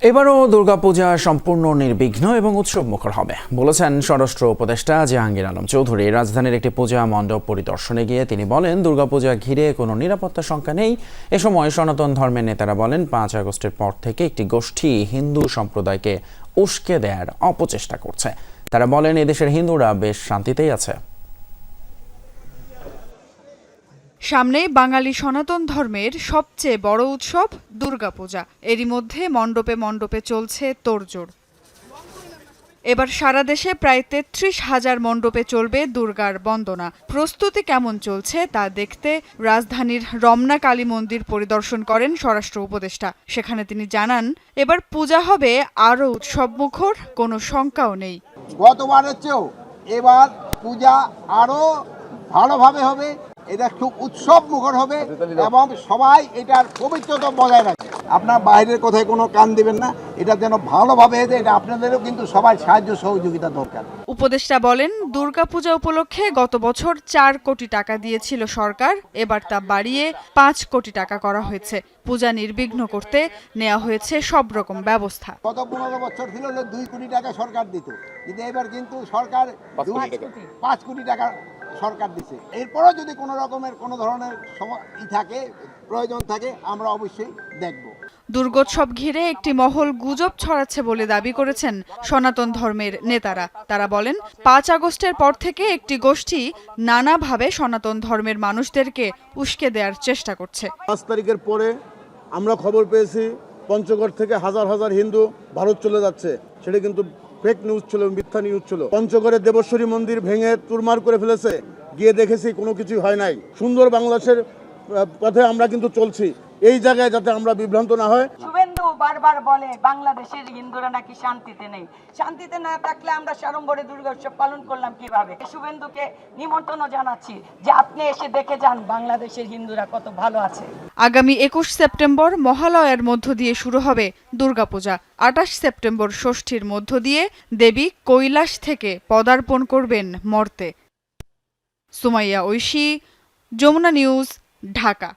এবারও দুর্গাপূজা সম্পূর্ণ নির্বিঘ্ন এবং উৎসব মুখর হবে, বলেছেন স্বরাষ্ট্র উপদেষ্টা জাহাঙ্গীর আলম চৌধুরী। রাজধানীর একটি পূজা মণ্ডপ পরিদর্শনে গিয়ে তিনি বলেন, দুর্গাপূজা ঘিরে কোনো নিরাপত্তা শঙ্কা নেই। এ সময় সনাতন ধর্মের নেতারা বলেন, পাঁচ আগস্টের পর থেকে একটি গোষ্ঠী হিন্দু সম্প্রদায়কে উস্কে দেওয়ার অপচেষ্টা করছে। তারা বলেন, এদেশের হিন্দুরা বেশ শান্তিতেই আছে। সামনে বাঙালি সনাতন ধর্মের সবচেয়ে বড় উৎসব দুর্গাপূজা। এরই মধ্যে মণ্ডপে মণ্ডপে চলছে তোড়জোড়। এবার সারা দেশে প্রায় তেত্রিশ হাজার মণ্ডপে চলবে দুর্গার বন্দনা। প্রস্তুতি কেমন চলছে তা দেখতে রাজধানীর রমনা কালী মন্দির পরিদর্শন করেন স্বরাষ্ট্র উপদেষ্টা। সেখানে তিনি জানান, এবার পূজা হবে আরও উৎসবমুখর, কোনো শঙ্কাও নেই। গতবারের চেয়েও এবার পূজা আরও ভালোভাবে হবে। এটা খুব উৎসব মুখর হবে এবং সবাই এটার পবিত্রতা বজায় রাখবে। আপনার বাইরের কথায় কোনো কান দিবেন না এটা যেন ভালোভাবে এটা আপনাদেরও কিন্তু সবাই সাহায্য সহযোগিতা দরকার। উপদেষ্টা বলেন দুর্গাপূজা উপলক্ষে গত বছর চার কোটি টাকা দিয়েছিল সরকার এবার তা বাড়িয়ে পাঁচ কোটি টাকা করা হয়েছে। পূজা নির্বিঘ্ন করতে নেওয়া হয়েছে সব রকম ব্যবস্থা। গত পনেরো বছর ছিল যে দুই কোটি টাকা সরকার দিত কিন্তু এবার কিন্তু সরকার পাঁচ কোটি টাকা সরকার দিচ্ছে এরপরও যদি কোনো রকমের কোনো ধরনের ই থাকে প্রয়োজন থাকে আমরা অবশ্যই দেখব। দুর্গোৎসব ঘিরে একটি মহল গুজব ছড়াচ্ছে বলে দাবি করেছেন সনাতন ধর্মের নেতারা। তারা বলেন পাঁচ আগস্টের পর থেকে একটি গোষ্ঠী নানাভাবে সনাতন ধর্মের মানুষদেরকে উস্কে দেওয়ার চেষ্টা করছে। পাঁচ তারিখের পরে আমরা খবর পেয়েছি পঞ্চগড় থেকে হাজার হাজার হিন্দু ভারত চলে যাচ্ছে। সেটা কিন্তু ফেক নিউজ ছিল মিথ্যা নিউজ ছিল পঞ্চগড়ে দেবশ্বরী মন্দির ভেঙে চুরমার করে ফেলেছে। গিয়ে দেখেছি কোনো কিছু হয় নাই। সুন্দর বাংলাদেশের পথে আমরা কিন্তু চলছি। এই জায়গায় যাতে আমরা বিভ্রান্ত না হয়। বারবার বলে, বাংলাদেশের হিন্দুরা নাকি শান্তিতে নেই? শান্তিতে না থাকলে আমরা সাড়ম্বরে দুর্গোৎসব পালন করলাম কীভাবে? শুভেন্দুকে নিমন্ত্রণ জানাচ্ছি যে আপনি এসে দেখে যান বাংলাদেশের হিন্দুরা কত ভালো আছে। আগামী একুশ সেপ্টেম্বর মহালয়ার মধ্য দিয়ে শুরু হবে দুর্গাপূজা। আটাশ সেপ্টেম্বর ষষ্ঠীর মধ্য দিয়ে দেবী কৈলাস থেকে পদার্পণ করবেন মর্তে। সুমাইয়া ঐশী, যমুনা নিউজ, ঢাকা।